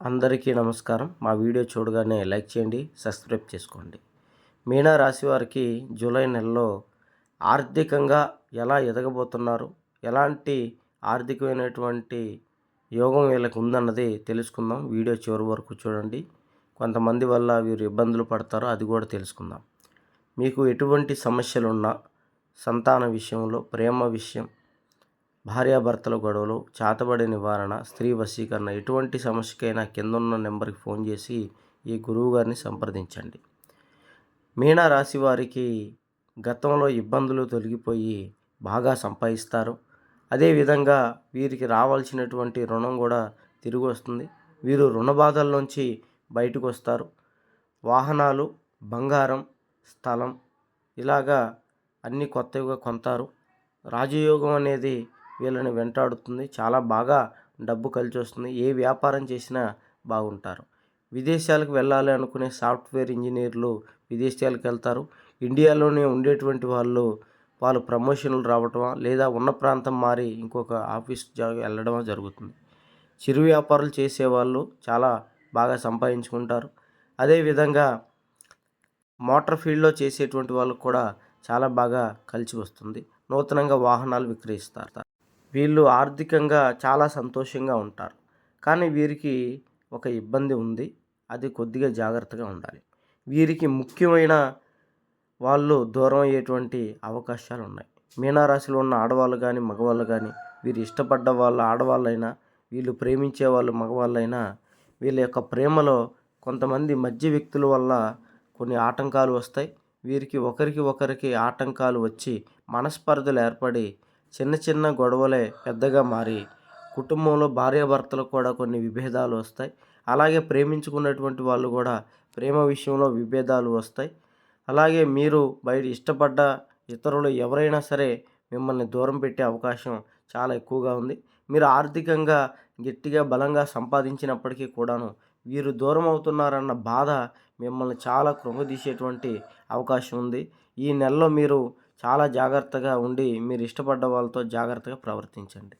అందరికీ నమస్కారం. మా వీడియో చూడగానే లైక్ చేయండి సబ్స్క్రైబ్ చేసుకోండి. మీనా రాశి వారికి జూలై నెలలో ఆర్థికంగా ఎలా ఎదగబోతున్నారు? ఎలాంటి ఆర్థికమైనటువంటి యోగం వీళ్ళకి ఉందన్నది తెలుసుకుందాం. వీడియో చివరి వరకు చూడండి. కొంతమంది వల్ల వీరు ఇబ్బందులు పడతారో అది కూడా తెలుసుకుందాం. మీకు ఎటువంటి సమస్యలున్నా సంతాన విషయంలో ప్రేమ విషయం భార్యాభర్తల గొడవలు చేతబడి నివారణ స్త్రీ వశీకరణ ఎటువంటి సమస్యకైనా కింద ఉన్న నెంబర్కి ఫోన్ చేసి ఈ గురువు గారిని సంప్రదించండి. మీనా రాశి వారికి గతంలో ఇబ్బందులు తొలగిపోయి బాగా సంపాదిస్తారు. అదేవిధంగా వీరికి రావాల్సినటువంటి రుణం కూడా తిరిగి వస్తుంది. వీరు రుణ బాధల్లోంచి బయటకు వస్తారు. వాహనాలు బంగారం స్థలం ఇలాగా అన్నీ కొత్తగా కొంటారు రాజయోగం అనేది వీళ్ళని వెంటాడుతుంది. చాలా బాగా డబ్బు కలిసి వస్తుంది ఏ వ్యాపారం చేసినా బాగుంటారు. విదేశాలకు వెళ్ళాలి అనుకునే సాఫ్ట్వేర్ ఇంజనీర్లు విదేశాలకు వెళ్తారు. ఇండియాలోనే ఉండేటువంటి వాళ్ళు వాళ్ళు ప్రమోషన్లు రావటమా లేదా ఉన్న ప్రాంతం మారి ఇంకొక ఆఫీస్ జాబ్ వెళ్ళడమా జరుగుతుంది. చిరు వ్యాపారాలు చేసేవాళ్ళు చాలా బాగా సంపాదించుకుంటారు. అదేవిధంగా మోటార్ ఫీల్డ్లో చేసేటువంటి వాళ్ళకు కూడా చాలా బాగా కలిసి వస్తుంది. నూతనంగా వాహనాలు విక్రయిస్తారు. వీళ్ళు ఆర్థికంగా చాలా సంతోషంగా ఉంటారు. కానీ వీరికి ఒక ఇబ్బంది ఉంది. అది కొద్దిగా జాగ్రత్తగా ఉండాలి. వీరికి ముఖ్యమైన వాళ్ళు దూరం అయ్యేటువంటి అవకాశాలు ఉన్నాయి. మీనారాశిలో ఉన్న ఆడవాళ్ళు కానీ మగవాళ్ళు కానీ వీరు ఇష్టపడ్డ వాళ్ళు ఆడవాళ్ళైనా వీళ్ళు ప్రేమించే వాళ్ళు మగవాళ్ళైనా వీళ్ళ యొక్క ప్రేమలో కొంతమంది మధ్య వ్యక్తుల వల్ల కొన్ని ఆటంకాలు వస్తాయి. వీరికి ఒకరికి ఒకరికి ఆటంకాలు వచ్చి మనస్పర్ధలు ఏర్పడి చిన్న చిన్న గొడవలే పెద్దగా మారి కుటుంబంలో భార్యాభర్తలకు కూడా కొన్ని విభేదాలు వస్తాయి. అలాగే ప్రేమించుకున్నటువంటి వాళ్ళు కూడా ప్రేమ విషయంలో విభేదాలు వస్తాయి. అలాగే మీరు బయట ఇష్టపడ్డ ఇతరులు ఎవరైనా సరే మిమ్మల్ని దూరం పెట్టే అవకాశం చాలా ఎక్కువగా ఉంది. మీరు ఆర్థికంగా గట్టిగా బలంగా సంపాదించినప్పటికీ కూడాను వీరు దూరం అవుతున్నారన్న బాధ మిమ్మల్ని చాలా కృంగదీసేటువంటి అవకాశం ఉంది. ఈ నెలలో మీరు చాలా జాగ్రత్తగా ఉండి మీరు ఇష్టపడ్డ వాళ్ళతో జాగ్రత్తగా ప్రవర్తించండి.